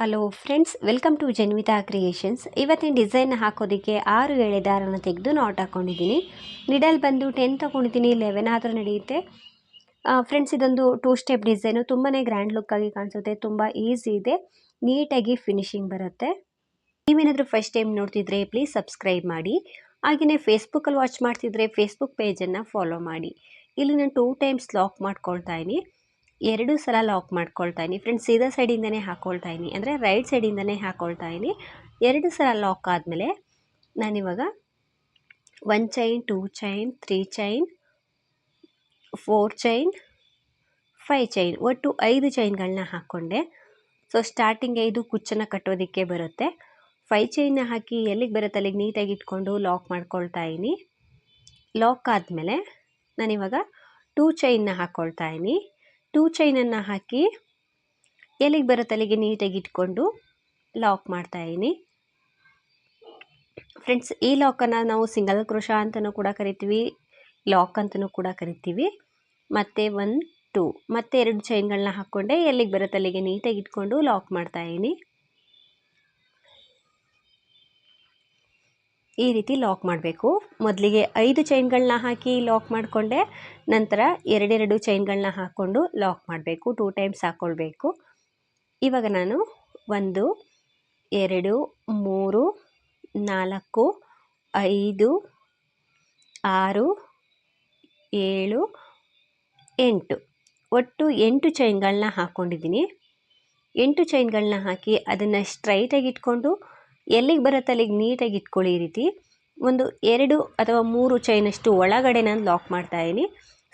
Hello friends welcome to Janvitha creations ಇವತ್ತಿನ design ಹಾಕೋದಕ್ಕೆ ಆರು ಎಳೆ ದಾರನ ತೆಗೆದು ನಾಟ್ ಹಾಕ್ಕೊಂಡಿದ್ದೀನಿ ನಿಡಲ್ ಬಂದು ಟೆನ್ ತೊಗೊಂಡಿದ್ದೀನಿ ಲೆವೆನ್ ಆದರೂ ನಡೆಯುತ್ತೆ. ಫ್ರೆಂಡ್ಸ್ ಇದೊಂದು ಟೂ ಸ್ಟೆಪ್ ಡಿಸೈನು ತುಂಬಾ ಗ್ರ್ಯಾಂಡ್ ಲುಕ್ಕಾಗಿ ಕಾಣಿಸುತ್ತೆ, ತುಂಬ ಈಸಿ ಇದೆ ನೀಟಾಗಿ ಫಿನಿಶಿಂಗ್ ಬರುತ್ತೆ. ನೀವೇನಾದರೂ ಫಸ್ಟ್ ಟೈಮ್ ನೋಡ್ತಿದ್ರೆ ಪ್ಲೀಸ್ ಸಬ್ಸ್ಕ್ರೈಬ್ ಮಾಡಿ. ಹಾಗೆಯೇ ಫೇಸ್ಬುಕ್ಕಲ್ಲಿ ವಾಚ್ ಮಾಡ್ತಿದ್ರೆ ಫೇಸ್ಬುಕ್ ಪೇಜನ್ನು ಫಾಲೋ ಮಾಡಿ. ಇಲ್ಲಿ ನಾನು ಟೂ ಟೈಮ್ಸ್ ಲಾಕ್ ಮಾಡ್ಕೊಳ್ತಾ ಇದ್ದೀನಿ. ಎರಡು ಸಲ ಲಾಕ್ ಮಾಡ್ಕೊಳ್ತಾ ಇದ್ದೀನಿ. ಫ್ರೆಂಡ್ಸ್ ಸೀದಾ ಸೈಡಿಂದನೇ ಹಾಕ್ಕೊಳ್ತಾ ಇದ್ದೀನಿ. ಅಂದರೆ ರೈಟ್ ಸೈಡಿಂದನೇ ಹಾಕ್ಕೊಳ್ತಾ ಇದ್ದೀನಿ. ಎರಡು ಸಲ ಲಾಕ್ ಆದಮೇಲೆ ನಾನಿವಾಗ one chain two chain three chain four chain five chain ಒಟ್ಟು ಐದು ಚೈನ್ಗಳನ್ನ ಹಾಕ್ಕೊಂಡೆ. ಸೊ ಸ್ಟಾರ್ಟಿಂಗ್ ಐದು ಕುಚ್ಚನ್ನು ಕಟ್ಟೋದಕ್ಕೆ ಬರುತ್ತೆ. ಫೈ ಚೈನ್ನ ಹಾಕಿ ಎಲ್ಲಿಗೆ ಬರುತ್ತೆ? ಅಲ್ಲಿಗೆ ನೀಟಾಗಿ ಇಟ್ಕೊಂಡು ಲಾಕ್ ಮಾಡ್ಕೊಳ್ತಾ ಇದ್ದೀನಿ. ಲಾಕ್ ಆದಮೇಲೆ ನಾನಿವಾಗ ಟೂ ಚೈನ್ನ ಹಾಕ್ಕೊಳ್ತಾ ಇದ್ದೀನಿ. ಟೂ ಚೈನನ್ನು ಹಾಕಿ ಎಲ್ಲಿಗೆ ಬರೋ ಅಲ್ಲಿಗೆ ನೀಟಾಗಿ ಇಟ್ಕೊಂಡು ಲಾಕ್ ಮಾಡ್ತಾ ಇದ್ದೀನಿ. ಫ್ರೆಂಡ್ಸ್ ಈ ಲಾಕನ್ನು ನಾವು ಸಿಂಗಲ್ ಕ್ರೋಶ ಅಂತಲೂ ಕೂಡ ಕರಿತೀವಿ ಲಾಕ್ ಅಂತಲೂ ಕೂಡ ಕರಿತೀವಿ. ಮತ್ತು ಒನ್ ಟೂ ಮತ್ತು ಎರಡು ಚೈನ್ಗಳನ್ನ ಹಾಕ್ಕೊಂಡೆ ಎಲ್ಲಿಗೆ ಬರೋ ಅಲ್ಲಿಗೆ ನೀಟಾಗಿ ಇಟ್ಕೊಂಡು ಲಾಕ್ ಮಾಡ್ತಾ ಈ ರೀತಿ ಲಾಕ್ ಮಾಡಬೇಕು. ಮೊದಲಿಗೆ ಐದು ಚೈನ್ಗಳನ್ನ ಹಾಕಿ ಲಾಕ್ ಮಾಡಿಕೊಂಡೆ. ನಂತರ ಎರಡೆರಡು ಚೈನ್ಗಳನ್ನ ಹಾಕ್ಕೊಂಡು ಲಾಕ್ ಮಾಡಬೇಕು. ಟೂ ಟೈಮ್ಸ್ ಹಾಕ್ಕೊಳ್ಬೇಕು ಇವಾಗ ನಾನು ಒಂದು, ಎರಡು, ಮೂರು, ನಾಲ್ಕು, ಐದು, ಆರು, ಏಳು, ಎಂಟು. ಒಟ್ಟು ಎಂಟು ಚೈನ್ಗಳನ್ನ ಹಾಕ್ಕೊಂಡಿದ್ದೀನಿ ಎಂಟು ಚೈನ್ಗಳನ್ನ ಹಾಕಿ ಅದನ್ನು ಸ್ಟ್ರೈಟಾಗಿ ಇಟ್ಕೊಂಡು ಎಲ್ಲಿಗೆ ಬರುತ್ತೆ ಅಲ್ಲಿಗೆ ನೀಟಾಗಿ ಇಟ್ಕೊಳ್ಳಿ ಈ ರೀತಿ. ಒಂದು ಎರಡು ಅಥವಾ ಮೂರು ಚೈನಷ್ಟು ಒಳಗಡೆ ನಾನು ಲಾಕ್ ಮಾಡ್ತಾ ಇದ್ದೀನಿ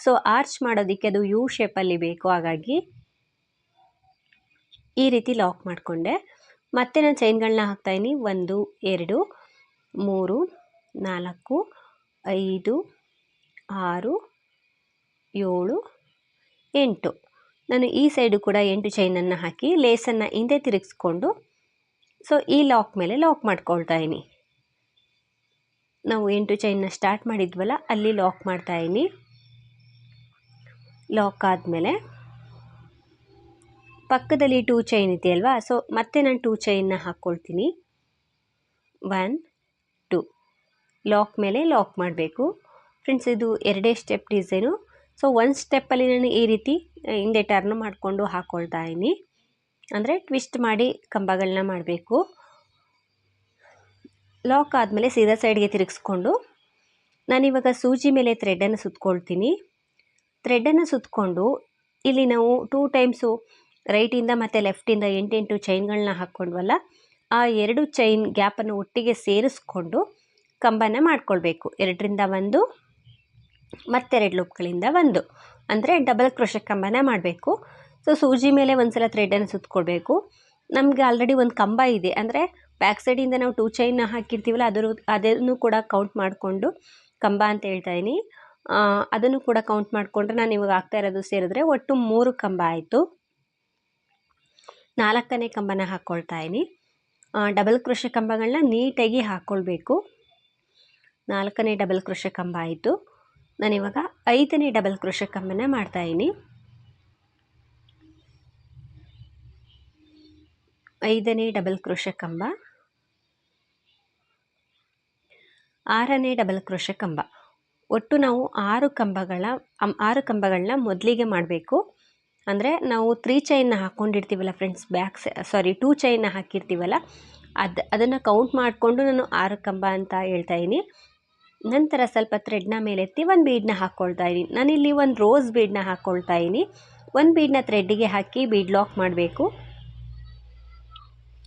ಸೊ ಆರ್ಚ್ ಮಾಡೋದಕ್ಕೆ ಅದು ಯು ಶೇಪಲ್ಲಿ ಬೇಕು. ಹಾಗಾಗಿ ಈ ರೀತಿ ಲಾಕ್ ಮಾಡಿಕೊಂಡೆ. ಮತ್ತೆ ನಾನು ಚೈನ್ಗಳನ್ನ ಹಾಕ್ತಾಯಿದ್ದೀನಿ ಒಂದು, ಎರಡು, ಮೂರು, ನಾಲ್ಕು, ಐದು, ಆರು, ಏಳು, ಎಂಟು. ನಾನು ಈ ಸೈಡು ಕೂಡ ಎಂಟು ಚೈನನ್ನು ಹಾಕಿ ಲೇಸನ್ನು ಹಿಂದೆ ತಿರುಗಿಸ್ಕೊಂಡು ಸೊ ಈ ಲಾಕ್ ಮೇಲೆ ಲಾಕ್ ಮಾಡ್ಕೊಳ್ತಾ ಇದ್ದೀನಿ ನಾವು ಎಂಟು ಚೈನ್ನ ಸ್ಟಾರ್ಟ್ ಮಾಡಿದ್ವಲ್ಲ, ಅಲ್ಲಿ ಲಾಕ್ ಮಾಡ್ತಾ ಇದೀನಿ ಲಾಕ್ ಆದಮೇಲೆ ಪಕ್ಕದಲ್ಲಿ ಟೂ ಚೈನ್ ಇದೆಯಲ್ವಾ ಸೊ ಮತ್ತೆ ನಾನು ಟೂ ಚೈನ್ನ ಹಾಕ್ಕೊಳ್ತೀನಿ ಒನ್ ಟು ಲಾಕ್ ಮೇಲೆ ಲಾಕ್ ಮಾಡಬೇಕು. ಫ್ರೆಂಡ್ಸ್ ಇದು ಎರಡೇ ಸ್ಟೆಪ್ ಡಿಸೈನು ಸೊ ಒಂದು ಸ್ಟೆಪ್ಪಲ್ಲಿ ನಾನು ಈ ರೀತಿ ಹಿಂದೆ ಟರ್ನ್ ಮಾಡಿಕೊಂಡು ಹಾಕ್ಕೊಳ್ತಾ ಇದ್ದೀನಿ ಅಂದರೆ ಟ್ವಿಸ್ಟ್ ಮಾಡಿ ಕಂಬಗಳನ್ನ ಮಾಡಬೇಕು. ಲಾಕ್ ಆದಮೇಲೆ ಸೀದಾ ಸೈಡ್ಗೆ ತಿರುಗಿಸ್ಕೊಂಡು ನಾನಿವಾಗ ಸೂಜಿ ಮೇಲೆ ಥ್ರೆಡನ್ನು ಸುತ್ಕೊಳ್ತೀನಿ. ಥ್ರೆಡನ್ನು ಸುತ್ತಕೊಂಡು ಇಲ್ಲಿ ನಾವು ಟೂ ಟೈಮ್ಸು ರೈಟಿಂದ ಮತ್ತು ಲೆಫ್ಟಿಂದ ಎಂಟೆಂಟು ಚೈನ್ಗಳನ್ನ ಹಾಕ್ಕೊಂಡ್ವಲ್ಲ, ಆ ಎರಡು ಚೈನ್ ಗ್ಯಾಪನ್ನು ಒಟ್ಟಿಗೆ ಸೇರಿಸ್ಕೊಂಡು ಕಂಬನ ಮಾಡ್ಕೊಳ್ಬೇಕು. ಎರಡರಿಂದ ಒಂದು, ಮತ್ತೆರಡು ಲೂಪ್ಗಳಿಂದ ಒಂದು. ಅಂದರೆ ಡಬಲ್ ಕ್ರೋಶ ಕಂಬನ ಮಾಡಬೇಕು. ಸೊ ಸೂಜಿ ಮೇಲೆ ಒಂದು ಸಲ ಥ್ರೆಡನ್ನು ಸುತ್ತಕೊಳ್ಬೇಕು ನಮಗೆ ಆಲ್ರೆಡಿ ಒಂದು ಕಂಬ ಇದೆ. ಅಂದರೆ ಬ್ಯಾಕ್ ಸೈಡಿಂದ ನಾವು ಟೂ ಚೈನ್ನ ಹಾಕಿರ್ತೀವಲ್ಲ, ಅದರ, ಅದನ್ನು ಕೂಡ ಕೌಂಟ್ ಮಾಡಿಕೊಂಡು ಕಂಬ ಅಂತ ಹೇಳ್ತಾ ಇದ್ದೀನಿ ಅದನ್ನು ಕೂಡ ಕೌಂಟ್ ಮಾಡಿಕೊಂಡ್ರೆ ನಾನು ಇವಾಗ ಆಗ್ತಾ ಇರೋದು ಸೇರಿದ್ರೆ ಒಟ್ಟು ಮೂರು ಕಂಬ ಆಯಿತು. ನಾಲ್ಕನೇ ಕಂಬನ ಹಾಕ್ಕೊಳ್ತಾ ಇದ್ದೀನಿ ಡಬಲ್ ಕೃಷಿ ಕಂಬಗಳನ್ನ ನೀಟಾಗಿ ಹಾಕ್ಕೊಳ್ಬೇಕು ನಾಲ್ಕನೇ ಡಬಲ್ ಕೃಷಿ ಕಂಬ ಆಯಿತು. ನಾನಿವಾಗ ಐದನೇ ಡಬಲ್ ಕೃಷಿ ಕಂಬನ ಮಾಡ್ತಾಯಿದ್ದೀನಿ ಐದನೇ ಡಬಲ್ ಕ್ರೋಶ ಕಂಬ. ಆರನೇ ಡಬಲ್ ಕ್ರೋಶ ಕಂಬ. ಒಟ್ಟು ನಾವು ಆರು ಕಂಬಗಳ ಆರು ಕಂಬಗಳನ್ನ ಮೊದಲಿಗೆ ಮಾಡಬೇಕು. ಅಂದರೆ ನಾವು ತ್ರೀ ಚೈನ್ನ ಹಾಕ್ಕೊಂಡಿರ್ತೀವಲ್ಲ ಫ್ರೆಂಡ್ಸ್ ಬ್ಯಾಕ್ ಸಾರಿ ಟೂ ಚೈನ್ನ ಹಾಕಿರ್ತೀವಲ್ಲ, ಅದು, ಅದನ್ನು ಕೌಂಟ್ ಮಾಡಿಕೊಂಡು ನಾನು ಆರು ಕಂಬ ಅಂತ ಹೇಳ್ತಾ ಇದ್ದೀನಿ ನಂತರ ಸ್ವಲ್ಪ ಥ್ರೆಡ್ನ ಮೇಲೆತ್ತಿ ಒಂದು ಬೀಡ್ನ ಹಾಕ್ಕೊಳ್ತಾ ಇದ್ದೀನಿ ನಾನಿಲ್ಲಿ ಒಂದು ರೋಸ್ ಬೀಡ್ನ ಹಾಕ್ಕೊಳ್ತಾ ಇದ್ದೀನಿ ಒಂದು ಬೀಡನ್ನ ಥ್ರೆಡ್ಡಿಗೆ ಹಾಕಿ ಬೀಡ್ ಲಾಕ್ ಮಾಡಬೇಕು.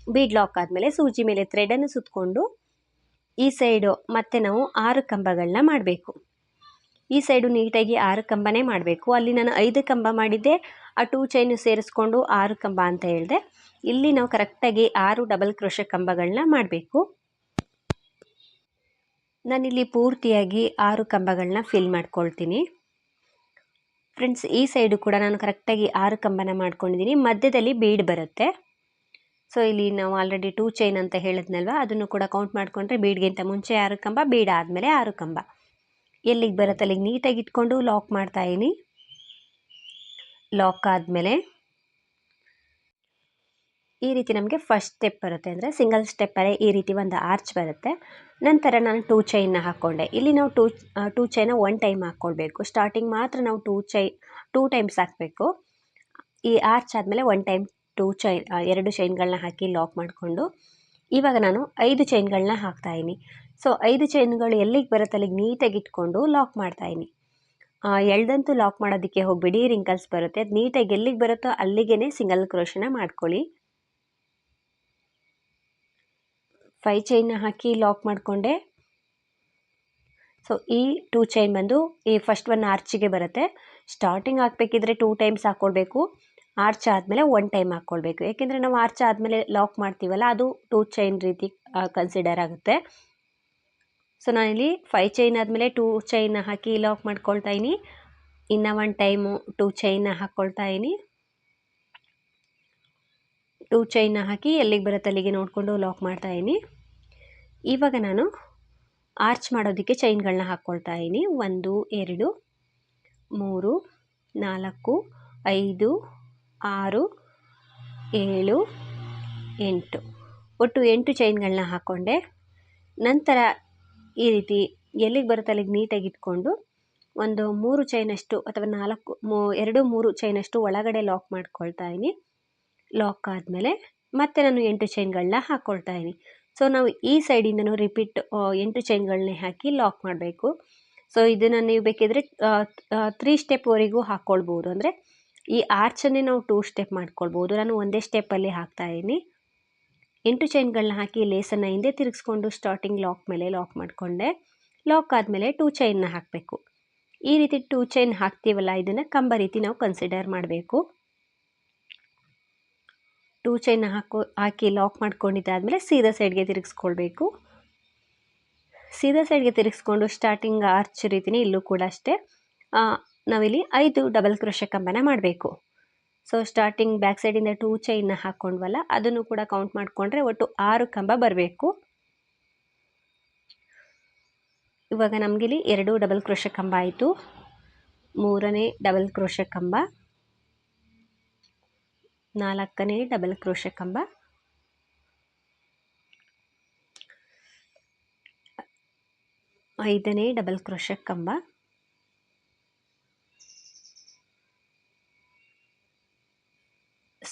ಬೀಡ್ ಲಾಕ್ ಆದಮೇಲೆ ಸೂಜಿ ಮೇಲೆ ಥ್ರೆಡನ್ನು ಸುತ್ತಕೊಂಡು ಈ ಸೈಡು ಮತ್ತೆ ನಾವು ಆರು ಕಂಬಗಳನ್ನ ಮಾಡಬೇಕು. ಈ ಸೈಡು ನೀಟಾಗಿ ಆರು ಕಂಬನೇ ಮಾಡಬೇಕು. ಅಲ್ಲಿ ನಾನು ಐದು ಕಂಬ ಮಾಡಿದ್ದೆ. ಆ ಟೂ ಚೈನು ಸೇರಿಸ್ಕೊಂಡು ಆರು ಕಂಬ ಅಂತ ಹೇಳಿದೆ. ಇಲ್ಲಿ ನಾವು ಕರೆಕ್ಟಾಗಿ ಆರು ಡಬಲ್ ಕ್ರೋಶ ಕಂಬಗಳನ್ನ ಮಾಡಬೇಕು. ನಾನಿಲ್ಲಿ ಪೂರ್ತಿಯಾಗಿ ಆರು ಕಂಬಗಳನ್ನ ಫಿಲ್ ಮಾಡ್ಕೊಳ್ತೀನಿ. ಫ್ರೆಂಡ್ಸ್ ಈ ಸೈಡು ಕೂಡ ನಾನು ಕರೆಕ್ಟಾಗಿ ಆರು ಕಂಬನ ಮಾಡ್ಕೊಂಡಿದ್ದೀನಿ. ಮಧ್ಯದಲ್ಲಿ ಬೀಡ್ ಬರುತ್ತೆ. ಸೊ ಇಲ್ಲಿ ನಾವು ಆಲ್ರೆಡಿ ಟೂ ಚೈನ್ ಅಂತ ಹೇಳಿದ್ನಲ್ವ? ಅದನ್ನು ಕೂಡ ಕೌಂಟ್ ಮಾಡಿಕೊಂಡ್ರೆ ಬೀಡ್ಗಿಂತ ಮುಂಚೆ ಆರು ಕಂಬ, ಬೀಡ್ ಆದಮೇಲೆ ಆರು ಕಂಬ. ಎಲ್ಲಿಗೆ ಬರುತ್ತೆ? ಅಲ್ಲಿಗೆ ನೀಟಾಗಿ ಇಟ್ಕೊಂಡು ಲಾಕ್ ಮಾಡ್ತಾ ಮಾಡ್ತಾಯಿನಿ ಲಾಕ್ ಆದಮೇಲೆ ಈ ರೀತಿ ನಮಗೆ ಫಸ್ಟ್ ಸ್ಟೆಪ್ ಬರುತ್ತೆ ಅಂದರೆ ಸಿಂಗಲ್ ಸ್ಟೆಪ್ಪಲ್ಲೇ ಈ ರೀತಿ ಒಂದು ಆರ್ಚ್ ಬರುತ್ತೆ. ನಂತರ ನಾನು ಟೂ ಚೈನ್ನ ಹಾಕ್ಕೊಂಡೆ ಇಲ್ಲಿ ನಾವು ಟೂ ಟೂ ಚೈನ ಒನ್ ಟೈಮ್ ಹಾಕ್ಕೊಳ್ಬೇಕು ಸ್ಟಾರ್ಟಿಂಗ್ ಮಾತ್ರ ನಾವು ಟೂ ಚೈ ಟೂ ಟೈಮ್ಸ್ ಹಾಕಬೇಕು. ಈ ಆರ್ಚ್ ಆದಮೇಲೆ ಒನ್ ಟೈಮ್ ಟೂ ಚೈನ್ ಎರಡು ಚೈನ್ಗಳನ್ನ ಹಾಕಿ ಲಾಕ್ ಮಾಡಿಕೊಂಡು ಇವಾಗ ನಾನು ಐದು ಚೈನ್ಗಳನ್ನ ಹಾಕ್ತಾಯಿನಿ ಸೊ ಐದು ಚೈನ್ಗಳು ಎಲ್ಲಿಗೆ ಬರುತ್ತೆ? ಅಲ್ಲಿಗೆ ನೀಟಾಗಿ ಇಟ್ಕೊಂಡು ಲಾಕ್ ಮಾಡ್ತಾಯಿನಿ ಎಳ್ದಂತೂ ಲಾಕ್ ಮಾಡೋದಕ್ಕೆ ಹೋಗಿಬಿಡಿ ರಿಂಕಲ್ಸ್ ಬರುತ್ತೆ. ಅದು ನೀಟಾಗಿ ಎಲ್ಲಿಗೆ ಬರುತ್ತೋ ಅಲ್ಲಿಗೇ ಸಿಂಗಲ್ ಕ್ರೋಶನ ಮಾಡ್ಕೊಳ್ಳಿ. ಫೈ ಚೈನ್ನ ಹಾಕಿ ಲಾಕ್ ಮಾಡಿಕೊಂಡೆ. ಸೊ ಈ ಟೂ ಚೈನ್ ಬಂದು ಈ ಫಸ್ಟ್ ಒನ್ ಆರ್ಚಿಗೆ ಬರುತ್ತೆ. ಸ್ಟಾರ್ಟಿಂಗ್ ಹಾಕಬೇಕಿದ್ರೆ ಟೂ ಟೈಮ್ಸ್ ಹಾಕ್ಕೊಳ್ಬೇಕು ಆರ್ಚ್ ಆದಮೇಲೆ ಒನ್ ಟೈಮ್ ಹಾಕ್ಕೊಳ್ಬೇಕು ಏಕೆಂದರೆ ನಾವು ಆರ್ಚ್ ಆದಮೇಲೆ ಲಾಕ್ ಮಾಡ್ತೀವಲ್ಲ, ಅದು ಟೂ ಚೈನ್ ರೀತಿ ಕನ್ಸಿಡರ್ ಆಗುತ್ತೆ. ಸೊ ನಾನಿಲ್ಲಿ ಫೈ ಚೈನ್ ಆದಮೇಲೆ ಟೂ ಚೈನ್ ಹಾಕಿ ಲಾಕ್ ಮಾಡ್ಕೊಳ್ತಾ ಇದ್ದೀನಿ ಇನ್ನು ಒನ್ ಟೈಮು ಟೂ ಚೈನ್ ಹಾಕ್ಕೊಳ್ತಾ ಇದ್ದೀನಿ ಟೂ ಚೈನ್ ಹಾಕಿ ಎಲ್ಲಿಗೆ ಬರುತ್ತೆ ಅಲ್ಲಿಗೆ ನೋಡಿಕೊಂಡು ಲಾಕ್ ಮಾಡ್ತಾ ಇದ್ದೀನಿ ಇವಾಗ ನಾನು ಆರ್ಚ್ ಮಾಡೋದಕ್ಕೆ ಚೈನ್ಗಳನ್ನ ಹಾಕ್ಕೊಳ್ತಾ ಇದ್ದೀನಿ ಒಂದು, ಎರಡು, ಮೂರು, ನಾಲ್ಕು, ಐದು ಆರು, ಏಳು, ಎಂಟು. ಒಟ್ಟು ಎಂಟು ಚೈನ್ಗಳನ್ನ ಹಾಕ್ಕೊಂಡೆ ನಂತರ ಈ ರೀತಿ ಎಲ್ಲಿಗೆ ಬರುತ್ತೆ ಅಲ್ಲಿಗೆ ನೀಟಾಗಿ ಇಟ್ಕೊಂಡು ಒಂದು ಮೂರು ಚೈನಷ್ಟು ಅಥವಾ ನಾಲ್ಕು ಮೂ, ಎರಡು ಮೂರು ಚೈನಷ್ಟು ಒಳಗಡೆ ಲಾಕ್ ಮಾಡ್ಕೊಳ್ತಾ ಇದ್ದೀನಿ ಲಾಕ್ ಆದಮೇಲೆ ಮತ್ತೆ ನಾನು ಎಂಟು ಚೈನ್ಗಳನ್ನ ಹಾಕ್ಕೊಳ್ತಾ ಇದ್ದೀನಿ ಸೊ, ನಾವು ಈ ಸೈಡಿಂದನೂ ರಿಪೀಟ್ ಎಂಟು ಚೈನ್ಗಳನ್ನೇ ಹಾಕಿ ಲಾಕ್ ಮಾಡಬೇಕು. ಸೊ, ಇದನ್ನು ನೀವು ಬೇಕಿದ್ರೆ ತ್ರೀ ಸ್ಟೆಪ್ವರೆಗೂ ಹಾಕ್ಕೊಳ್ಬೋದು ಅಂದರೆ ಈ ಆರ್ಚನ್ನೇ ನಾವು ಟೂ ಸ್ಟೆಪ್ ಮಾಡ್ಕೊಳ್ಬೋದು. ನಾನು ಒಂದೇ ಸ್ಟೆಪ್ಪಲ್ಲಿ ಹಾಕ್ತಾಯಿದ್ದೀನಿ ಎಂಟು ಚೈನ್ಗಳನ್ನ ಹಾಕಿ ಲೇಸನ್ನು ಹಿಂದೆ ತಿರುಗಿಸ್ಕೊಂಡು ಸ್ಟಾರ್ಟಿಂಗ್ ಲಾಕ್ ಮೇಲೆ ಲಾಕ್ ಮಾಡಿಕೊಂಡೆ. ಲಾಕ್ ಆದಮೇಲೆ ಟೂ ಚೈನ್ನ ಹಾಕಬೇಕು. ಈ ರೀತಿ ಟೂ ಚೈನ್ ಹಾಕ್ತೀವಲ್ಲ, ಇದನ್ನು ಕಂಬ ರೀತಿ ನಾವು ಕನ್ಸಿಡರ್ ಮಾಡಬೇಕು. ಟೂ ಚೈನ್ ಹಾಕೋ, ಹಾಕಿ ಲಾಕ್ ಮಾಡ್ಕೊಂಡಿದ್ದಾದಮೇಲೆ ಸೀದಾ ಸೈಡ್ಗೆ ತಿರುಗಿಸ್ಕೊಳ್ಬೇಕು. ಸೀದಾ ಸೈಡ್ಗೆ ತಿರುಗಿಸ್ಕೊಂಡು ಸ್ಟಾರ್ಟಿಂಗ್ ಆರ್ಚ್ ರೀತಿನೇ ಇಲ್ಲೂ ಕೂಡ ಅಷ್ಟೇ. ನಾವಿಲ್ಲಿ ಐದು ಡಬಲ್ ಕ್ರೋಶ ಕಂಬನ ಮಾಡಬೇಕು. ಸೊ ಸ್ಟಾರ್ಟಿಂಗ್ ಬ್ಯಾಕ್ ಸೈಡಿಂದ ಟೂ ಚೈನ್ನ ಹಾಕ್ಕೊಂಡ್ವಲ್ಲ ಅದನ್ನು ಕೂಡ ಕೌಂಟ್ ಮಾಡಿಕೊಂಡ್ರೆ ಒಟ್ಟು ಆರು ಕಂಬ ಬರಬೇಕು. ಇವಾಗ ನಮಗಿಲ್ಲಿ ಎರಡು ಡಬಲ್ ಕ್ರೋಶ ಕಂಬ ಆಯಿತು. ಮೂರನೇ ಡಬಲ್ ಕ್ರೋಶ ಕಂಬ, ನಾಲ್ಕನೇ ಡಬಲ್ ಕ್ರೋಶ ಕಂಬ. ಐದನೇ ಡಬಲ್ ಕ್ರೋಶ ಕಂಬ.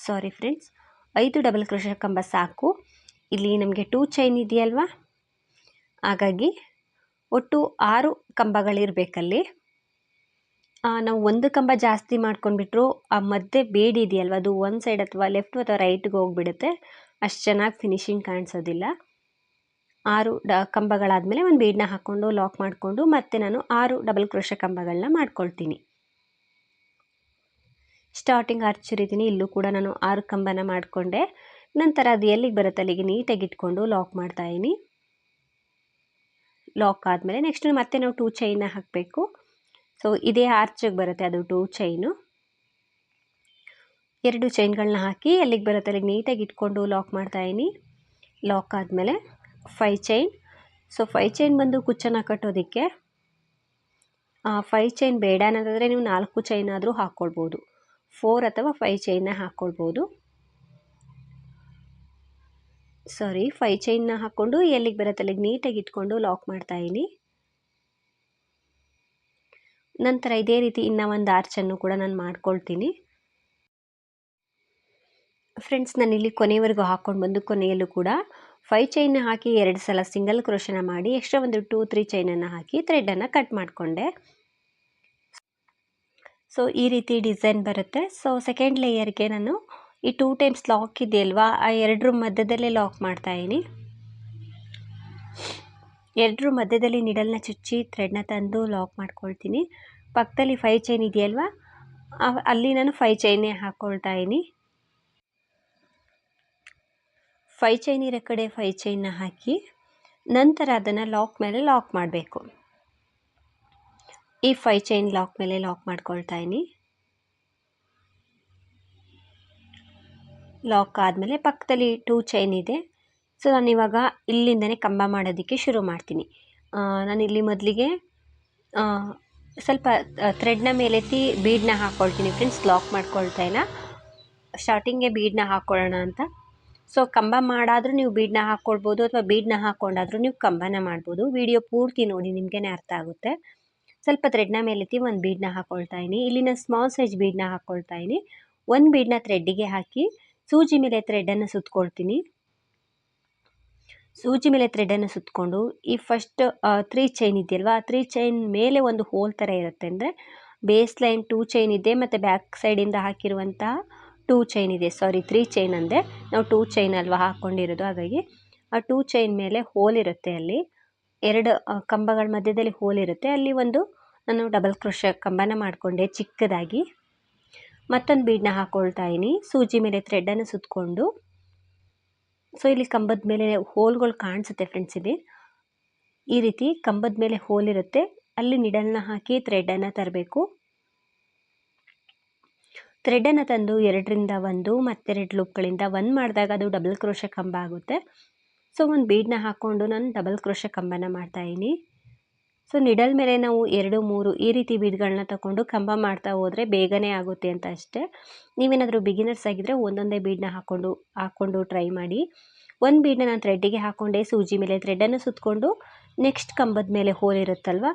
ಸಾರಿ ಫ್ರೆಂಡ್ಸ್, ಐದು ಡಬಲ್ ಕ್ರೋಶ ಕಂಬ ಸಾಕು. ಇಲ್ಲಿ ನಮಗೆ ಟೂ ಚೈನ್ ಇದೆಯಲ್ವಾ? ಹಾಗಾಗಿ ಒಟ್ಟು ಆರು ಕಂಬಗಳಿರಬೇಕಲ್ಲಿ. ನಾವು ಒಂದು ಕಂಬ ಜಾಸ್ತಿ ಮಾಡ್ಕೊಂಡ್ಬಿಟ್ರು ಆ ಮಧ್ಯೆ ಬೇಡಿ ಇದೆಯಲ್ವ? ಅದು ಒಂದು ಸೈಡ್ ಅಥವಾ ಲೆಫ್ಟ್ ಅಥವಾ ರೈಟ್ಗೆ ಹೋಗ್ಬಿಡುತ್ತೆ. ಅಷ್ಟು ಚೆನ್ನಾಗಿ ಫಿನಿಶಿಂಗ್ ಕಾಣಿಸೋದಿಲ್ಲ. ಆರು ಡ, ಕಂಬಗಳಾದಮೇಲೆ ಒಂದು ಬೀಡನ್ನ ಹಾಕ್ಕೊಂಡು ಲಾಕ್ ಮಾಡಿಕೊಂಡು ಮತ್ತೆ ನಾನು ಆರು ಡಬಲ್ ಕ್ರೋಶ ಕಂಬಗಳನ್ನ ಮಾಡ್ಕೊಳ್ತೀನಿ. ಸ್ಟಾರ್ಟಿಂಗ್ ಆರ್ಚ್ ಇದ್ದೀನಿ. ಇಲ್ಲೂ ಕೂಡ ನಾನು ಆರು ಕಂಬನ ಮಾಡಿಕೊಂಡೆ. ನಂತರ ಅದು ಎಲ್ಲಿಗೆ ಬರುತ್ತೆ ಅಲ್ಲಿಗೆ ನೀಟಾಗಿ ಇಟ್ಕೊಂಡು ಲಾಕ್ ಮಾಡ್ತಾಯಿದ್ದೀನಿ ಲಾಕ್ ಆದಮೇಲೆ ನೆಕ್ಸ್ಟ್ ಮತ್ತೆ ನಾವು ಟೂ ಚೈನ ಹಾಕಬೇಕು. ಸೊ ಇದೇ ಆರ್ಚಿಗೆ ಬರುತ್ತೆ ಅದು ಟೂ ಚೈನು ಎರಡು ಚೈನ್ಗಳನ್ನ ಹಾಕಿ ಎಲ್ಲಿಗೆ ಬರುತ್ತೆ ಅಲ್ಲಿಗೆ ನೀಟಾಗಿ ಇಟ್ಕೊಂಡು ಲಾಕ್ ಮಾಡ್ತಾಯಿದ್ದೀನಿ ಲಾಕ್ ಆದಮೇಲೆ five chain so five chain ಬಂದು ಕುಚ್ಚನ್ನು ಕಟ್ಟೋದಕ್ಕೆ ಫೈ ಚೈನ್ ಬೇಡ ಅನ್ನೋದಾದರೆ ನೀವು ನಾಲ್ಕು ಚೈನ್ ಆದರೂ ಹಾಕ್ಕೊಳ್ಬೋದು. ಫೋರ್ ಅಥವಾ ಫೈವ್ ಚೈನ್ನ ಹಾಕ್ಕೊಳ್ಬೋದು ಸಾರಿ ಫೈವ್ ಚೈನ್ನ ಹಾಕ್ಕೊಂಡು ಎಲ್ಲಿಗೆ ಬರುತ್ತೆ? ಅಲ್ಲಿಗೆ ನೀಟಾಗಿ ಇಟ್ಕೊಂಡು ಲಾಕ್ ಮಾಡ್ತಾಯಿನಿ ನಂತರ ಇದೇ ರೀತಿ ಇನ್ನೂ ಒಂದು ಆರ್ಚನ್ನು ಕೂಡ ನಾನು ಮಾಡ್ಕೊಳ್ತೀನಿ. ಫ್ರೆಂಡ್ಸ್ ನಾನು ಇಲ್ಲಿ ಕೊನೆಯವರೆಗೂ ಹಾಕ್ಕೊಂಡು ಬಂದು ಕೊನೆಯಲ್ಲೂ ಕೂಡ ಫೈ ಚೈನ್ನ ಹಾಕಿ ಎರಡು ಸಲ ಸಿಂಗಲ್ ಕ್ರೋಶನ ಮಾಡಿ ಎಕ್ಸ್ಟ್ರಾ ಒಂದು ಟೂ ತ್ರೀ ಚೈನನ್ನು ಹಾಕಿ ಥ್ರೆಡನ್ನು ಕಟ್ ಮಾಡಿಕೊಂಡೆ. ಸೊ ಈ ರೀತಿ ಡಿಸೈನ್ ಬರುತ್ತೆ. ಸೊ ಸೆಕೆಂಡ್ ಲೇಯರ್ಗೆ ನಾನು ಈ ಟೂ ಟೈಮ್ಸ್ ಲಾಕ್ ಇದೆಯಲ್ವಾ, ಆ ಎರಡರ ಮಧ್ಯದಲ್ಲೇ ಲಾಕ್ ಮಾಡ್ತಾಯಿದ್ದೀನಿ ಎರಡರ ಮಧ್ಯದಲ್ಲಿ ನಿಡಲ್ನ ಚುಚ್ಚಿ ಥ್ರೆಡ್ನ ತಂದು ಲಾಕ್ ಮಾಡ್ಕೊಳ್ತೀನಿ. ಪಕ್ಕದಲ್ಲಿ ಫೈ ಚೈನ್ ಇದೆಯಲ್ವಾ ಅಲ್ಲಿ ನಾನು ಫೈ ಚೈನೇ ಹಾಕ್ಕೊಳ್ತಾ ಇದ್ದೀನಿ ಫೈ ಚೈನ್ ಇರೋ ಕಡೆ ಫೈ ಚೈನ್ನ ಹಾಕಿ ನಂತರ ಅದನ್ನು ಲಾಕ್ ಮೇಲೆ ಲಾಕ್ ಮಾಡಬೇಕು. ಈ ಫೈ ಚೈನ್ ಲಾಕ್ ಮೇಲೆ ಲಾಕ್ ಮಾಡ್ಕೊಳ್ತಾ ಇದ್ದೀನಿ ಲಾಕ್ ಆದಮೇಲೆ ಪಕ್ಕದಲ್ಲಿ ಟೂ ಚೈನ್ ಇದೆ. ಸೊ ನಾನು ಇವಾಗ ಇಲ್ಲಿಂದನೇ ಕಂಬ ಮಾಡೋದಕ್ಕೆ ಶುರು ಮಾಡ್ತೀನಿ. ನಾನು ಇಲ್ಲಿ ಮೊದಲಿಗೆ ಸ್ವಲ್ಪ ಥ್ರೆಡ್ನ ಮೇಲೆತ್ತಿ ಬೀಡನ್ನ ಹಾಕ್ಕೊಳ್ತೀನಿ ಫ್ರೆಂಡ್ಸ್ ಲಾಕ್ ಮಾಡ್ಕೊಳ್ತಾ ಇಲ್ಲ ಸ್ಟಾರ್ಟಿಂಗ್ಗೆ ಬೀಡನ್ನ ಹಾಕ್ಕೊಳ್ಳೋಣ ಅಂತ. ಸೊ ಕಂಬ ಮಾಡಾದರೂ ನೀವು ಬೀಡನ್ನ ಹಾಕ್ಕೊಳ್ಬೋದು ಅಥವಾ ಬೀಡನ್ನ ಹಾಕ್ಕೊಂಡಾದರೂ ನೀವು ಕಂಬನ ಮಾಡ್ಬೋದು. ವಿಡಿಯೋ ಪೂರ್ತಿ ನೋಡಿ ನಿಮಗೇ ಅರ್ಥ ಆಗುತ್ತೆ. ಸ್ವಲ್ಪ ಥ್ರೆಡ್ನ ಮೇಲೆತ್ತಿ ಒಂದು ಬೀಡನ್ನ ಹಾಕ್ಕೊಳ್ತಾ ಇದ್ದೀನಿ ಇಲ್ಲಿ ನಾನು ಸ್ಮಾಲ್ ಸೈಜ್ ಬೀಡನ್ನ ಹಾಕ್ಕೊಳ್ತಾ ಇದ್ದೀನಿ ಒಂದು ಬೀಡನ್ನ ಥ್ರೆಡ್ಡಿಗೆ ಹಾಕಿ ಸೂಜಿ ಮೇಲೆ ಥ್ರೆಡನ್ನು ಸುತ್ತಕೊಳ್ತೀನಿ ಸೂಜಿ ಮೇಲೆ ಥ್ರೆಡ್ಡನ್ನು ಸುತ್ತಕೊಂಡು ಈ ಫಸ್ಟ್ ತ್ರೀ ಚೈನ್ ಇದೆಯಲ್ವ, ಆ ತ್ರೀ ಚೈನ್ ಮೇಲೆ ಒಂದು ಹೋಲ್ ಥರ ಇರುತ್ತೆ. ಅಂದರೆ ಬೇಸ್ ಲೈನ್ ಟೂ ಚೈನ್ ಇದೆ ಮತ್ತು ಬ್ಯಾಕ್ ಸೈಡಿಂದ ಹಾಕಿರುವಂತಹ ಟೂ ಚೈನ್ ಇದೆ. ಸಾರಿ ತ್ರೀ ಚೈನ್ ಅಂದೆ ನಾವು ಟೂ ಚೈನ್ ಅಲ್ವಾ ಹಾಕ್ಕೊಂಡಿರೋದು ಹಾಗಾಗಿ ಆ ಟೂ ಚೈನ್ ಮೇಲೆ ಹೋಲ್ ಇರುತ್ತೆ ಅಲ್ಲಿ. ಎರಡು ಕಂಬಗಳ ಮಧ್ಯದಲ್ಲಿ ಹೋಲ್ ಇರುತ್ತೆ. ಅಲ್ಲಿ ಒಂದು ನಾನು ಡಬಲ್ ಕ್ರೋಶ ಕಂಬನ ಮಾಡಿಕೊಂಡೆ ಚಿಕ್ಕದಾಗಿ. ಮತ್ತೊಂದು ಬೀಡನ್ನ ಹಾಕ್ಕೊಳ್ತಾ ಇದ್ದೀನಿ. ಸೂಜಿ ಮೇಲೆ ಥ್ರೆಡ್ಡನ್ನು ಸುತ್ತಕೊಂಡು ಸೊ ಇಲ್ಲಿ ಕಂಬದ ಮೇಲೆ ಹೋಲ್ಗಳು ಕಾಣಿಸುತ್ತೆ ಫ್ರೆಂಡ್ಸ್ ಇಲ್ಲಿ. ಈ ರೀತಿ ಕಂಬದ ಮೇಲೆ ಹೋಲ್ ಇರುತ್ತೆ. ಅಲ್ಲಿ ನಿಡಲ್ನ ಹಾಕಿ ಥ್ರೆಡನ್ನು ತರಬೇಕು. ಥ್ರೆಡನ್ನು ತಂದು ಎರಡರಿಂದ ಒಂದು ಮತ್ತೆರಡು ಲೂಪ್ಗಳಿಂದ ಒಂದು ಮಾಡಿದಾಗ ಅದು ಡಬಲ್ ಕ್ರೋಶ ಕಂಬ ಆಗುತ್ತೆ. ಸೊ ಒಂದು ಬೀಡನ್ನ ಹಾಕ್ಕೊಂಡು ನಾನು ಡಬಲ್ ಕ್ರೋಶ ಕಂಬನ ಮಾಡ್ತಾಯಿದ್ದೀನಿ ಸೊ ನಿಡಲ್ ಮೇಲೆ ನಾವು ಎರಡು, ಮೂರು ಈ ರೀತಿ ಬೀಡ್ಗಳನ್ನ ತಗೊಂಡು ಕಂಬ ಮಾಡ್ತಾ ಹೋದರೆ ಬೇಗನೆ ಆಗುತ್ತೆ ಅಂತ ಅಷ್ಟೇ. ನೀವೇನಾದರೂ ಬಿಗಿನರ್ಸ್ ಆಗಿದ್ದರೆ ಒಂದೊಂದೇ ಬೀಡನ್ನ ಹಾಕ್ಕೊಂಡು ಹಾಕ್ಕೊಂಡು ಟ್ರೈ ಮಾಡಿ. ಒಂದು ಬೀಡನ್ನ ನಾನು ಥ್ರೆಡ್ಡಿಗೆ ಹಾಕ್ಕೊಂಡೆ ಸೂಜಿ ಮೇಲೆ ಥ್ರೆಡನ್ನು ಸುತ್ತಕೊಂಡು ನೆಕ್ಸ್ಟ್ ಕಂಬದ ಮೇಲೆ ಹೋಲ್ ಇರುತ್ತಲ್ವ?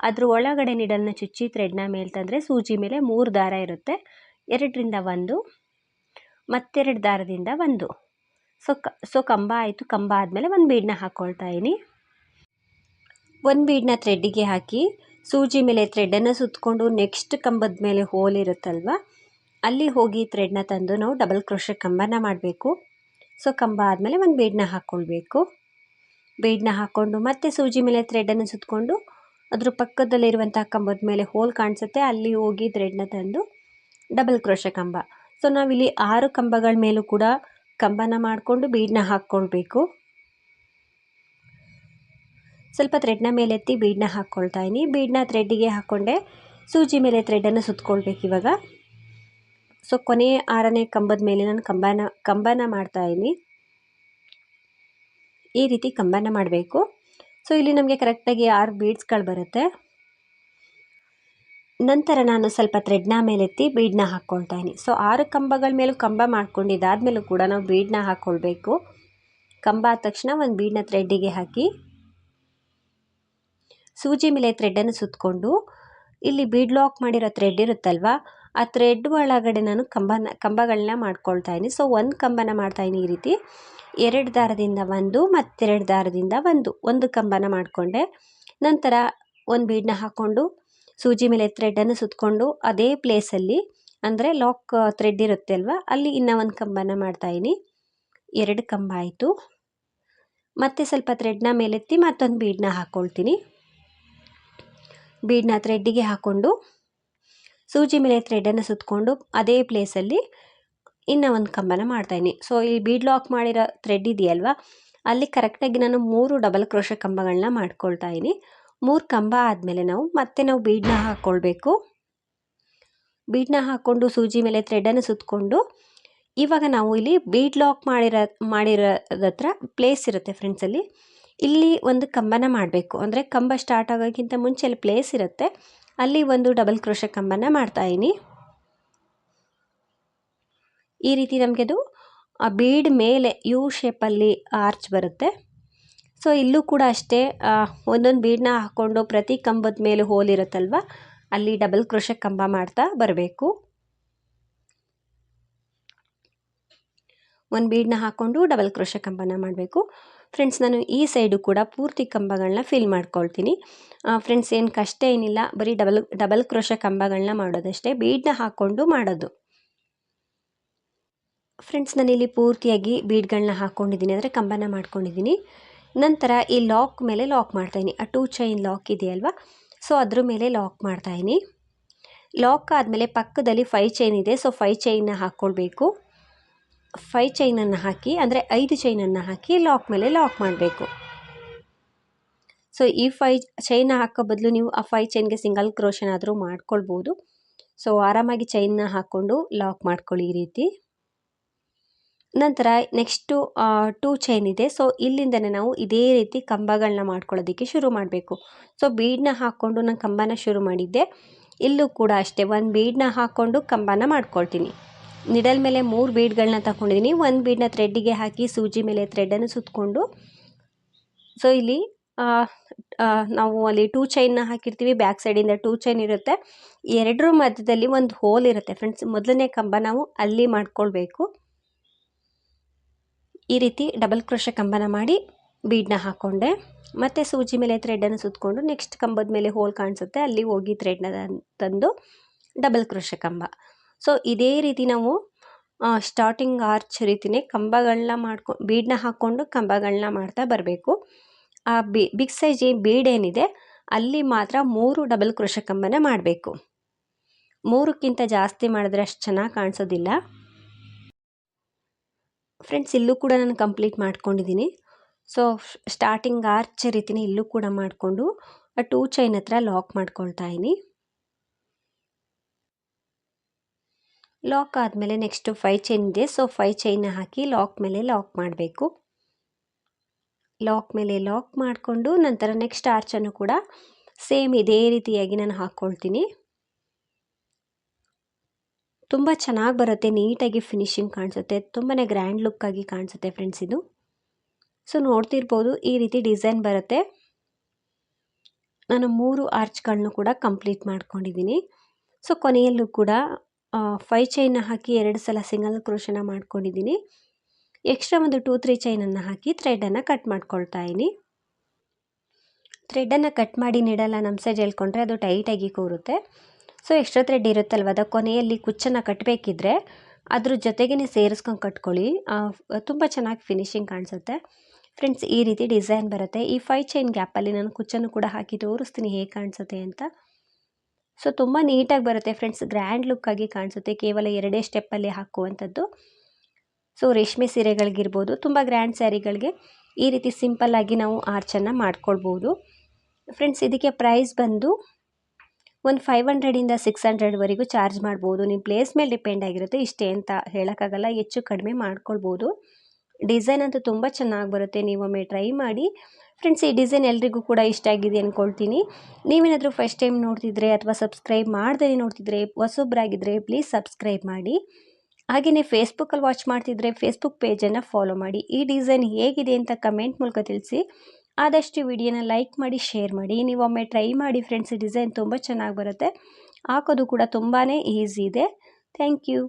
ಅದ್ರ ಒಳಗಡೆ ನಿಡಲ್ನ ಚುಚ್ಚಿ ಥ್ರೆಡ್ನ ಮೇಲೆ ತಂದರೆ ಸೂಜಿ ಮೇಲೆ ಮೂರು ದಾರ ಇರುತ್ತೆ. ಎರಡರಿಂದ ಒಂದು, ಮತ್ತೆರಡು ದಾರದಿಂದ ಒಂದು. ಸೊ ಕ, ಸೊ ಕಂಬ ಆಯಿತು. ಕಂಬ ಆದಮೇಲೆ ಒಂದು ಬೀಡನ್ನ ಹಾಕ್ಕೊಳ್ತಾ ಇದ್ದೀನಿ ಒಂದು ಬೀಡನ್ನ ಥ್ರೆಡ್ಡಿಗೆ ಹಾಕಿ ಸೂಜಿ ಮೇಲೆ ಥ್ರೆಡನ್ನು ಸುತ್ತಕೊಂಡು ನೆಕ್ಸ್ಟ್ ಕಂಬದ ಮೇಲೆ ಹೋಲ್ ಇರುತ್ತಲ್ವ? ಅಲ್ಲಿ ಹೋಗಿ ಥ್ರೆಡ್ನ ತಂದು ನಾವು ಡಬಲ್ ಕ್ರೋಶ ಕಂಬನ ಮಾಡಬೇಕು. ಸೊ ಕಂಬ ಆದಮೇಲೆ ಒಂದು ಬೀಡನ್ನ ಹಾಕ್ಕೊಳ್ಬೇಕು ಬೀಡನ್ನ ಹಾಕ್ಕೊಂಡು ಮತ್ತೆ ಸೂಜಿ ಮೇಲೆ ಥ್ರೆಡ್ಡನ್ನು ಸುತ್ತಕೊಂಡು ಅದ್ರ ಪಕ್ಕದಲ್ಲಿರುವಂಥ ಕಂಬದ ಮೇಲೆ ಹೋಲ್ ಕಾಣಿಸುತ್ತೆ. ಅಲ್ಲಿ ಹೋಗಿ ಥ್ರೆಡ್ನ ತಂದು ಡಬಲ್ ಕ್ರೋಶ ಕಂಬ. ಸೊ ನಾವಿಲ್ಲಿ ಆರು ಕಂಬಗಳ ಮೇಲೂ ಕೂಡ ಕಂಬನ ಮಾಡಿಕೊಂಡು ಬೀಡನ್ನ ಹಾಕ್ಕೊಳ್ಬೇಕು ಸ್ವಲ್ಪ ಥ್ರೆಡ್ನ ಮೇಲೆತ್ತಿ ಬೀಡನ್ನ ಹಾಕ್ಕೊಳ್ತಾ ಇದ್ದೀನಿ. ಬೀಡನ್ನ ಥ್ರೆಡ್ಡಿಗೆ ಹಾಕ್ಕೊಂಡೆ ಸೂಜಿ ಮೇಲೆ ಥ್ರೆಡ್ಡನ್ನು ಸುತ್ತಕೊಳ್ಬೇಕು ಇವಾಗ. ಸೊ ಕೊನೆಯ ಆರನೇ ಕಂಬದ ಮೇಲೆ ನಾನು ಕಂಬನ ಕಂಬನ ಮಾಡ್ತಾ ಇದ್ದೀನಿ. ಈ ರೀತಿ ಕಂಬನ ಮಾಡಬೇಕು. ಸೊ ಇಲ್ಲಿ ನಮಗೆ ಕರೆಕ್ಟಾಗಿ ಆರು ಬೀಡ್ಸ್ಗಳು ಬರುತ್ತೆ. ನಂತರ ನಾನು ಸ್ವಲ್ಪ ಥ್ರೆಡ್ನ ಮೇಲೆತ್ತಿ ಬೀಡನ್ನ ಹಾಕ್ಕೊಳ್ತಾ ಇದ್ದೀನಿ. ಸೊ ಆರು ಕಂಬಗಳ ಮೇಲೂ ಕಂಬ ಮಾಡ್ಕೊಂಡಿದ್ದಾದ್ಮೇಲೂ ಕೂಡ ನಾವು ಬೀಡನ್ನ ಹಾಕ್ಕೊಳ್ಬೇಕು ಕಂಬ ಆದ ತಕ್ಷಣ ಒಂದು ಬೀಡನ್ನ ಥ್ರೆಡ್ಡಿಗೆ ಹಾಕಿ ಸೂಜಿ ಮೇಲೆ ಥ್ರೆಡ್ಡನ್ನು ಸುತ್ತಕೊಂಡು ಇಲ್ಲಿ ಬೀಡ್ ಲಾಕ್ ಮಾಡಿರೋ ಥ್ರೆಡ್ ಇರುತ್ತಲ್ವ, ಆ ಥ್ರೆಡ್ ಒಳಗಡೆ ನಾನು ಕಂಬನ, ಕಂಬಗಳನ್ನ ಮಾಡ್ಕೊಳ್ತಾ ಇದ್ದೀನಿ. ಸೊ, ಒಂದು ಕಂಬನ ಮಾಡ್ತಾಯಿದ್ದೀನಿ ಈ ರೀತಿ. ಎರಡು ದಾರದಿಂದ ಒಂದು ಮತ್ತೆರಡು ದಾರದಿಂದ ಒಂದು ಒಂದು ಕಂಬನ ಮಾಡಿಕೊಂಡೆ. ನಂತರ ಒಂದು ಬೀಡನ್ನ ಹಾಕ್ಕೊಂಡು ಸೂಜಿ ಮೇಲೆ ಥ್ರೆಡ್ಡನ್ನು ಸುತ್ತಕೊಂಡು ಅದೇ ಪ್ಲೇಸಲ್ಲಿ, ಅಂದರೆ ಲಾಕ್ ಥ್ರೆಡ್ ಇರುತ್ತೆ ಅಲ್ವಾ ಅಲ್ಲಿ ಇನ್ನೂ ಒಂದು ಕಂಬನ ಮಾಡ್ತಾಯಿದ್ದೀನಿ ಎರಡು ಕಂಬ ಆಯಿತು. ಮತ್ತೆ ಸ್ವಲ್ಪ ಥ್ರೆಡ್ನ ಮೇಲೆತ್ತಿ ಮತ್ತೊಂದು ಬೀಡನ್ನ ಹಾಕ್ಕೊಳ್ತೀನಿ ಬೀಡನ್ನ ಥ್ರೆಡ್ಡಿಗೆ ಹಾಕ್ಕೊಂಡು ಸೂಜಿ ಮೇಲೆ ಥ್ರೆಡ್ಡನ್ನು ಸುತ್ತಕೊಂಡು ಅದೇ ಪ್ಲೇಸಲ್ಲಿ ಇನ್ನೂ ಒಂದು ಕಂಬನ ಮಾಡ್ತಾಯಿದ್ದೀನಿ ಸೊ ಈ ಬೀಡ್ ಲಾಕ್ ಮಾಡಿರೋ ಥ್ರೆಡ್ ಇದೆಯಲ್ವ? ಅಲ್ಲಿ ಕರೆಕ್ಟಾಗಿ ನಾನು ಮೂರು ಡಬಲ್ ಕ್ರೋಶ ಕಂಬಗಳನ್ನ ಮಾಡ್ಕೊಳ್ತಾ ಇದ್ದೀನಿ. ಮೂರು ಕಂಬ ಆದಮೇಲೆ ನಾವು ಮತ್ತೆ ನಾವು ಬೀಡನ್ನ ಹಾಕ್ಕೊಳ್ಬೇಕು ಬೀಡನ್ನ ಹಾಕ್ಕೊಂಡು ಸೂಜಿ ಮೇಲೆ ಥ್ರೆಡ್ಡನ್ನು ಸುತ್ತಕೊಂಡು ಇವಾಗ ನಾವು ಇಲ್ಲಿ ಬೀಡ್ ಲಾಕ್ ಮಾಡಿರೋ ಮಾಡಿರೋದತ್ರ ಪ್ಲೇಸ್ ಇರುತ್ತೆ ಫ್ರೆಂಡ್ಸಲ್ಲಿ ಇಲ್ಲಿ ಒಂದು ಕಂಬನ ಮಾಡಬೇಕು. ಅಂದರೆ ಕಂಬ ಸ್ಟಾರ್ಟ್ ಆಗೋಕ್ಕಿಂತ ಮುಂಚೆ ಅಲ್ಲಿ ಪ್ಲೇಸ್ ಇರುತ್ತೆ. ಅಲ್ಲಿ ಒಂದು ಡಬಲ್ ಕ್ರೋಶ ಕಂಬನ ಮಾಡ್ತಾಯಿನಿ ಈ ರೀತಿ ನಮಗೆ ಅದು ಬೀಡ್ ಮೇಲೆ ಯು ಶೇಪಲ್ಲಿ ಆರ್ಚ್ ಬರುತ್ತೆ. ಸೊ ಇಲ್ಲೂ ಕೂಡ ಅಷ್ಟೇ ಒಂದೊಂದು ಬೀಡನ್ನ ಹಾಕ್ಕೊಂಡು ಪ್ರತಿ ಕಂಬದ ಮೇಲೆ ಹೋಲ್ ಇರುತ್ತಲ್ವ, ಅಲ್ಲಿ ಡಬಲ್ ಕ್ರೋಶ ಕಂಬ ಮಾಡ್ತಾ ಬರಬೇಕು. ಒಂದು ಬೀಡನ್ನ ಹಾಕ್ಕೊಂಡು ಡಬಲ್ ಕ್ರೋಶ ಕಂಬನ ಮಾಡಬೇಕು. ಫ್ರೆಂಡ್ಸ್ ನಾನು ಈ ಸೈಡು ಕೂಡ ಪೂರ್ತಿ ಕಂಬಗಳನ್ನ ಫಿಲ್ ಮಾಡ್ಕೊಳ್ತೀನಿ. ಫ್ರೆಂಡ್ಸ್ ಏನು ಕಷ್ಟ ಏನಿಲ್ಲ, ಬರೀ ಡಬಲ್ ಡಬಲ್ ಕ್ರೋಶ ಕಂಬಗಳನ್ನ ಮಾಡೋದಷ್ಟೇ ಬೀಡನ್ನ ಹಾಕ್ಕೊಂಡು ಮಾಡೋದು. ಫ್ರೆಂಡ್ಸ್ ನಾನಿಲ್ಲಿ ಪೂರ್ತಿಯಾಗಿ ಬೀಡ್ಗಳನ್ನ ಹಾಕ್ಕೊಂಡಿದ್ದೀನಿ ಅಂದರೆ ಕಂಬನ ಮಾಡ್ಕೊಂಡಿದ್ದೀನಿ. ನಂತರ ಈ ಲಾಕ್ ಮೇಲೆ ಲಾಕ್ ಮಾಡ್ತಾಯಿನಿ ಆ ಟೂ ಚೈನ್ ಲಾಕ್ ಇದೆಯಲ್ವಾ? ಸೊ ಅದ್ರ ಮೇಲೆ ಲಾಕ್ ಮಾಡ್ತಾಯಿನಿ ಲಾಕ್ ಆದಮೇಲೆ ಪಕ್ಕದಲ್ಲಿ ಫೈ ಚೈನ್ ಇದೆ ಸೊ ಫೈ ಚೈನ್ನ ಹಾಕ್ಕೊಳ್ಬೇಕು. ಫೈ ಚೈನನ್ನು ಹಾಕಿ, ಅಂದರೆ ಐದು ಚೈನನ್ನು ಹಾಕಿ ಲಾಕ್ ಮೇಲೆ ಲಾಕ್ ಮಾಡಬೇಕು. ಸೊ ಈ ಫೈ ಚೈನ್ ಹಾಕೋ ಬದಲು ನೀವು ಆ ಫೈ ಚೈನ್ಗೆ ಸಿಂಗಲ್ ಕ್ರೋಶನ್ ಆದರೂ ಮಾಡ್ಕೊಳ್ಬೋದು. ಸೊ ಆರಾಮಾಗಿ ಚೈನ್ನ ಹಾಕ್ಕೊಂಡು ಲಾಕ್ ಮಾಡ್ಕೊಳ್ಳಿ ಈ ರೀತಿ. ನಂತರ ನೆಕ್ಸ್ಟು ಟೂ ಚೈನ್ ಇದೆ. ಸೊ ಇಲ್ಲಿಂದನೇ ನಾವು ಇದೇ ರೀತಿ ಕಂಬಗಳನ್ನ ಮಾಡ್ಕೊಳ್ಳೋದಕ್ಕೆ ಶುರು ಮಾಡಬೇಕು. ಸೊ ಬೀಡನ್ನ ಹಾಕ್ಕೊಂಡು ನಾನು ಕಂಬನ ಶುರು ಮಾಡಿದ್ದೆ. ಇಲ್ಲೂ ಕೂಡ ಅಷ್ಟೇ, ಒಂದು ಬೀಡನ್ನ ಹಾಕ್ಕೊಂಡು ಕಂಬನ ಮಾಡ್ಕೊಳ್ತೀನಿ. ನಿಡಲ್ ಮೇಲೆ ಮೂರು ಬೀಡ್ಗಳನ್ನ ತಗೊಂಡಿದ್ದೀನಿ ಒಂದು ಬೀಡನ್ನ ಥ್ರೆಡ್ಡಿಗೆ ಹಾಕಿ ಸೂಜಿ ಮೇಲೆ ಥ್ರೆಡನ್ನು ಸುತ್ತಕೊಂಡು ಸೊ ಇಲ್ಲಿ ನಾವು ಅಲ್ಲಿ ಟೂ ಚೈನ್ನ ಹಾಕಿರ್ತೀವಿ. ಬ್ಯಾಕ್ ಸೈಡಿಂದ ಟೂ ಚೈನ್ ಇರುತ್ತೆ. ಎರಡರ ಮಧ್ಯದಲ್ಲಿ ಒಂದು ಹೋಲ್ ಇರುತ್ತೆ. ಫ್ರೆಂಡ್ಸ್, ಮೊದಲನೇ ಕಂಬ ನಾವು ಅಲ್ಲಿ ಮಾಡ್ಕೊಳ್ಬೇಕು. ಈ ರೀತಿ ಡಬಲ್ ಕ್ರೋಶ ಕಂಬನ ಮಾಡಿ ಬೀಡನ್ನ ಹಾಕ್ಕೊಂಡೆ ಮತ್ತು ಸೂಜಿ ಮೇಲೆ ಥ್ರೆಡ್ಡನ್ನು ಸುತ್ತಕೊಂಡು ನೆಕ್ಸ್ಟ್ ಕಂಬದ ಮೇಲೆ ಹೋಲ್ ಕಾಣಿಸುತ್ತೆ. ಅಲ್ಲಿ ಹೋಗಿ ಥ್ರೆಡ್ನ ತಂದು, ಡಬಲ್ ಕ್ರೋಶ ಕಂಬ. ಸೊ ಇದೇ ರೀತಿ ನಾವು ಸ್ಟಾರ್ಟಿಂಗ್ ಆರ್ಚ್ ರೀತಿಯೇ ಕಂಬಗಳನ್ನ ಮಾಡ್ಕೊ ಬೀಡನ್ನ ಹಾಕ್ಕೊಂಡು ಕಂಬಗಳನ್ನ ಮಾಡ್ತಾ ಬರಬೇಕು. ಆ ಬಿಗ್ ಸೈಜ್ ಏನು ಬೀಡ್ ಏನಿದೆ, ಅಲ್ಲಿ ಮಾತ್ರ ಮೂರು ಡಬಲ್ ಕ್ರೋಶ ಕಂಬನ ಮಾಡಬೇಕು. ಮೂರಕ್ಕಿಂತ ಜಾಸ್ತಿ ಮಾಡಿದ್ರೆ ಅಷ್ಟು ಚೆನ್ನಾಗಿ ಕಾಣಿಸೋದಿಲ್ಲ. ಫ್ರೆಂಡ್ಸ್ ಇಲ್ಲೂ ಕೂಡ ನಾನು ಕಂಪ್ಲೀಟ್ ಮಾಡ್ಕೊಂಡಿದ್ದೀನಿ. ಸೊ ಸ್ಟಾರ್ಟಿಂಗ್ ಆರ್ಚ್ ರೀತಿನೇ ಇಲ್ಲೂ ಕೂಡ ಮಾಡಿಕೊಂಡು ಟೂ ಚೈನ್ ಹತ್ರ ಲಾಕ್ ಮಾಡ್ಕೊಳ್ತಾ ಇದ್ದೀನಿ. ಲಾಕ್ ಆದಮೇಲೆ ನೆಕ್ಸ್ಟು ಫೈ ಚೈನ್ ಇದೆ. ಸೊ ಫೈ ಚೈನ್ ಹಾಕಿ ಲಾಕ್ ಮೇಲೆ ಲಾಕ್ ಮಾಡಬೇಕು. ಲಾಕ್ ಮೇಲೆ ಲಾಕ್ ಮಾಡಿಕೊಂಡು ನಂತರ ನೆಕ್ಸ್ಟ್ ಆರ್ಚನ್ನು ಕೂಡ ಸೇಮ್ ಇದೇ ರೀತಿಯಾಗಿ ನಾನು ಹಾಕ್ಕೊಳ್ತೀನಿ ತುಂಬ ಚೆನ್ನಾಗಿ ಬರುತ್ತೆ. ನೀಟಾಗಿ ಫಿನಿಶಿಂಗ್ ಕಾಣಿಸುತ್ತೆ. ತುಂಬಾ ಗ್ರ್ಯಾಂಡ್ ಲುಕ್ಕಾಗಿ ಕಾಣಿಸುತ್ತೆ ಫ್ರೆಂಡ್ಸ್ ಇದು. ಸೊ ನೋಡ್ತಿರ್ಬೋದು ಈ ರೀತಿ ಡಿಸೈನ್ ಬರುತ್ತೆ. ನಾನು ಮೂರು ಆರ್ಚ್ಗಳನ್ನು ಕೂಡ ಕಂಪ್ಲೀಟ್ ಮಾಡ್ಕೊಂಡಿದ್ದೀನಿ. ಸೊ ಕೊನೆಯಲ್ಲೂ ಕೂಡ ಫೈ ಚೈನ್ನ ಹಾಕಿ ಎರಡು ಸಲ ಸಿಂಗಲ್ ಕ್ರೋಶನ ಮಾಡ್ಕೊಂಡಿದ್ದೀನಿ ಎಕ್ಸ್ಟ್ರಾ ಒಂದು ಟೂ ತ್ರೀ ಚೈನನ್ನು ಹಾಕಿ ಥ್ರೆಡನ್ನು ಕಟ್ ಮಾಡ್ಕೊಳ್ತಾ ಇದ್ದೀನಿ ಥ್ರೆಡನ್ನು ಕಟ್ ಮಾಡಿ ನೀಡಲ್ಲ ನಮ್ಮ ಸೈಡ್ ಹೇಳ್ಕೊಂಡ್ರೆ ಅದು ಟೈಟಾಗಿ ಕೂರುತ್ತೆ. ಸೊ ಎಕ್ಸ್ಟ್ರಾ ಥ್ರೆಡ್ ಇರುತ್ತಲ್ವ, ಅದ ಕೊನೆಯಲ್ಲಿ ಕುಚ್ಚನ್ನು ಕಟ್ಟಬೇಕಿದ್ರೆ ಅದ್ರ ಜೊತೆಗೇ ಸೇರಿಸ್ಕೊಂಡು ಕಟ್ಕೊಳ್ಳಿ. ತುಂಬ ಚೆನ್ನಾಗಿ ಫಿನಿಶಿಂಗ್ ಕಾಣಿಸುತ್ತೆ. ಫ್ರೆಂಡ್ಸ್ ಈ ರೀತಿ ಡಿಸೈನ್ ಬರುತ್ತೆ. ಈ ಫೈ ಚೈನ್ ಗ್ಯಾಪಲ್ಲಿ ನಾನು ಕುಚ್ಚನ್ನು ಕೂಡ ಹಾಕಿ ತೋರಿಸ್ತೀನಿ ಹೇಗೆ ಕಾಣಿಸುತ್ತೆ ಅಂತ. ಸೊ ತುಂಬ ನೀಟಾಗಿ ಬರುತ್ತೆ ಫ್ರೆಂಡ್ಸ್, ಗ್ರ್ಯಾಂಡ್ ಲುಕ್ಕಾಗಿ ಕಾಣಿಸುತ್ತೆ, ಕೇವಲ ಎರಡೇ ಸ್ಟೆಪ್ಪಲ್ಲಿ ಹಾಕುವಂಥದ್ದು. ಸೊ ರೇಷ್ಮೆ ಸೀರೆಗಳಿಗಿರ್ಬೋದು, ತುಂಬ ಗ್ರ್ಯಾಂಡ್ ಸ್ಯಾರಿಗಳಿಗೆ ಈ ರೀತಿ ಸಿಂಪಲ್ಲಾಗಿ ನಾವು ಆರ್ಚನ್ನು ಮಾಡ್ಕೊಳ್ಬೋದು. ಫ್ರೆಂಡ್ಸ್, ಇದಕ್ಕೆ ಪ್ರೈಸ್ ಬಂದು ಒಂದು ಫೈವ್ ಹಂಡ್ರೆಡಿಂದ ಸಿಕ್ಸ್ ಹಂಡ್ರೆಡ್ವರೆಗೂ ಚಾರ್ಜ್ ಮಾಡ್ಬೋದು. ನಿಮ್ಮ ಪ್ಲೇಸ್ ಮೇಲೆ ಡಿಪೆಂಡ್ ಆಗಿರುತ್ತೆ, ಇಷ್ಟೇ ಅಂತ ಹೇಳೋಕ್ಕಾಗಲ್ಲ, ಹೆಚ್ಚು ಕಡಿಮೆ ಮಾಡ್ಕೊಳ್ಬೋದು. ಡಿಸೈನ್ ಅಂತೂ ತುಂಬ ಚೆನ್ನಾಗಿ ಬರುತ್ತೆ ನೀವೊಮ್ಮೆ ಟ್ರೈ ಮಾಡಿ ಫ್ರೆಂಡ್ಸ್ ಈ ಡಿಸೈನ್ ಎಲ್ರಿಗೂ ಕೂಡ ಇಷ್ಟ ಆಗಿದೆ ಅಂದ್ಕೊಳ್ತೀನಿ ನೀವೇನಾದರೂ ಫಸ್ಟ್ ಟೈಮ್ ನೋಡ್ತಿದ್ರೆ ಅಥವಾ ಸಬ್ಸ್ಕ್ರೈಬ್ ಮಾಡ್ದೇ ನೋಡ್ತಿದ್ರೆ ಹೊಸೊಬ್ಬರಾಗಿದ್ದರೆ ಪ್ಲೀಸ್ ಸಬ್ಸ್ಕ್ರೈಬ್ ಮಾಡಿ. ಹಾಗೆಯೇ ಫೇಸ್ಬುಕ್ಕಲ್ಲಿ ವಾಚ್ ಮಾಡ್ತಿದ್ರೆ ಫೇಸ್ಬುಕ್ ಪೇಜನ್ನು ಫಾಲೋ ಮಾಡಿ. ಈ ಡಿಸೈನ್ ಹೇಗಿದೆ ಅಂತ ಕಮೆಂಟ್ ಮೂಲಕ ತಿಳಿಸಿ. ಆದಷ್ಟು ವಿಡಿಯೋನ ಲೈಕ್ ಮಾಡಿ ಶೇರ್ ಮಾಡಿ. ನೀವೊಮ್ಮೆ ಟ್ರೈ ಮಾಡಿ ಫ್ರೆಂಡ್ಸ್ ಡಿಸೈನ್ ತುಂಬ ಚೆನ್ನಾಗಿ ಬರುತ್ತೆ. ಹಾಕೋದು ಕೂಡ ತುಂಬಾ ಈಸಿ ಇದೆ. Thank you